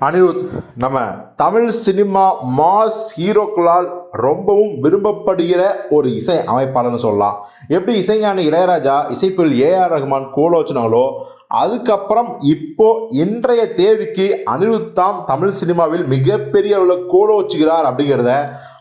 அனிருத் நம்ம Tamil cinema mass ஹீரோக்களால் ரொம்பவும் விரும்பப்படுகிற ஒரு இசை அமைப்பாளர்னு சொல்லலாம். எப்படி இசைஞானி இளையராஜா இசைப்பில் ஏஆர் ரஹ்மான் கோலோச்சினாலோ அதுக்கப்புறம் இப்போ இன்றைய தேதிக்கு அனிருத் தான் தமிழ் சினிமாவில் மிகப்பெரிய அளவில் கோலோச்சுகிறார் அப்படிங்கிறத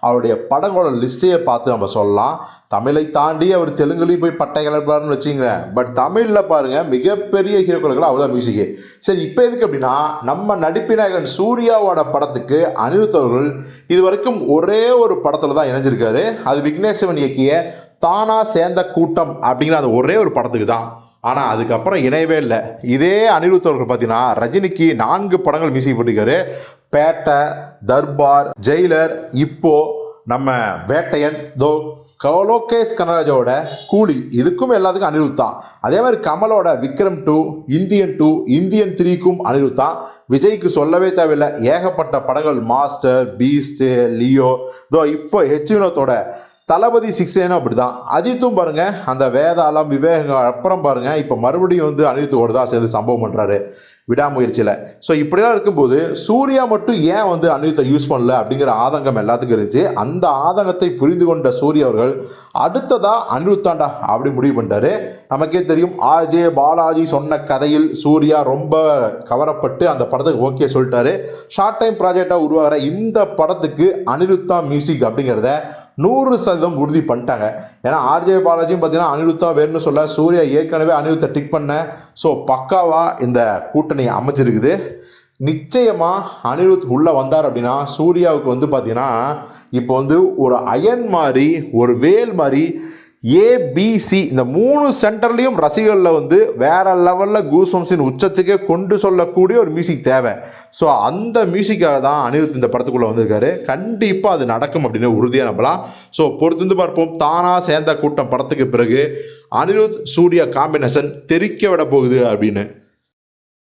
அவருடைய படங்களோட லிஸ்ட்டையே பார்த்து நம்ம சொல்லலாம். தமிழை தாண்டி அவர் தெலுங்குலேயும் போய் பட்டை கிளப்பாருன்னு வச்சுங்க பட் தமிழில் பாருங்கள் மிகப்பெரிய ஹீரோக்களுக்கு அவர் தான் மியூசிக்கு சரி இப்போ எதுக்கு அப்படின்னா நம்ம நடிப்பினாயகன் சூர்யாவோட படத்துக்கு அனிருத் அவர்கள் இது வரைக்கும் ஒரே ஒரு படத்தில் தான் இணைஞ்சிருக்காரு. அது விக்னேஸ்வரன் இயக்கிய தானா சேர்ந்த கூட்டம் அப்படிங்கிற அந்த ஒரே ஒரு படத்துக்கு தான். ஆனால் அதுக்கப்புறம் இணையவே இல்லை. இதே அனிருத் அவர்கள் பார்த்தீங்கன்னா ரஜினிக்கு நான்கு படங்கள் மியூசிக் போட்டிருக்காரு பேட்டை தர்பார் ஜெயிலர் இப்போ நம்ம வேட்டையன் தோ லோகேஷ் கனராஜோட கூலி. இதுக்கும் எல்லாத்துக்கும் அனிருத் தான். அதே மாதிரி கமலோட Vikram two Indian two Indian த்ரீக்கும் Anirudh தான். விஜய்க்கு சொல்லவே தேவையில்லை. ஏகப்பட்ட படங்கள் மாஸ்டர் பீஸ்ட் லியோ தோ இப்போ ஹெச் வினோத்தோட தளபதி சிக்ஸேனும் அப்படி தான் அஜித்தும் பாருங்கள் அந்த வேதாளம் விவேகம் அப்புறம் பாருங்கள் இப்போ மறுபடியும் வந்து அனிருத்தோடு தான் சேர்ந்து சம்பவம் பண்ணுறாரு விடாமுயற்சியில். ஸோ இப்படிலாம் இருக்கும்போது சூர்யா மட்டும் ஏன் வந்து அனிருத்தை யூஸ் பண்ணல அப்படிங்கிற ஆதங்கம் எல்லாத்துக்கும் இருந்துச்சு. அந்த ஆதங்கத்தை புரிந்து கொண்ட சூர்யா அவர்கள் அடுத்ததாக அனிருத்தாண்டா அப்படி முடிவு பண்ணிட்டாரு. நமக்கே தெரியும் ஆர்ஜே பாலாஜி சொன்ன கதையில் சூர்யா ரொம்ப கவரப்பட்டு அந்த படத்துக்கு ஓகே சொல்லிட்டாரு. ஷார்ட் டைம் ப்ராஜெக்டாக உருவாகிற இந்த படத்துக்கு அனிருத்தா மியூசிக் அப்படிங்கிறத நூறு சதவீதம் உறுதி பண்ணிட்டாங்க. ஏன்னா ஆர்ஜே பாலாஜியும் பார்த்தீங்கன்னா அனிருத்தா வேணும்னு சொல்ல சூர்யா ஏற்கனவே அனிருத்தை டிக் பண்ண. ஸோ பக்காவாக இந்த கூட்டணி அமைச்சிருக்குது நிச்சயமாக அனிருத் உள்ளே வந்தார் அப்படின்னா சூர்யாவுக்கு வந்து பார்த்தீங்கன்னா இப்போ வந்து ஒரு அயன் மாதிரி ஒரு வேல் மாதிரி ஏபிசி இந்த மூணு சென்டர்லேயும் ரசிகர்களில் வந்து வேற லெவலில் கூசம்ஸின் உச்சத்துக்கே கொண்டு சொல்லக்கூடிய ஒரு மியூசிக் தேவை. ஸோ அந்த மியூசிக்காக தான் அனிருத் இந்த படத்துக்குள்ளே வந்திருக்காரு. கண்டிப்பாக அது நடக்கும் அப்படின்னு உறுதியாக நம்பலாம். ஸோ பொறுத்திருந்து பார்ப்போம். தானாக சேர்ந்த கூட்டம் படத்துக்கு பிறகு அனிருத் சூர்யா காம்பினேஷன் தெரிக்க விட போகுது அப்படின்னு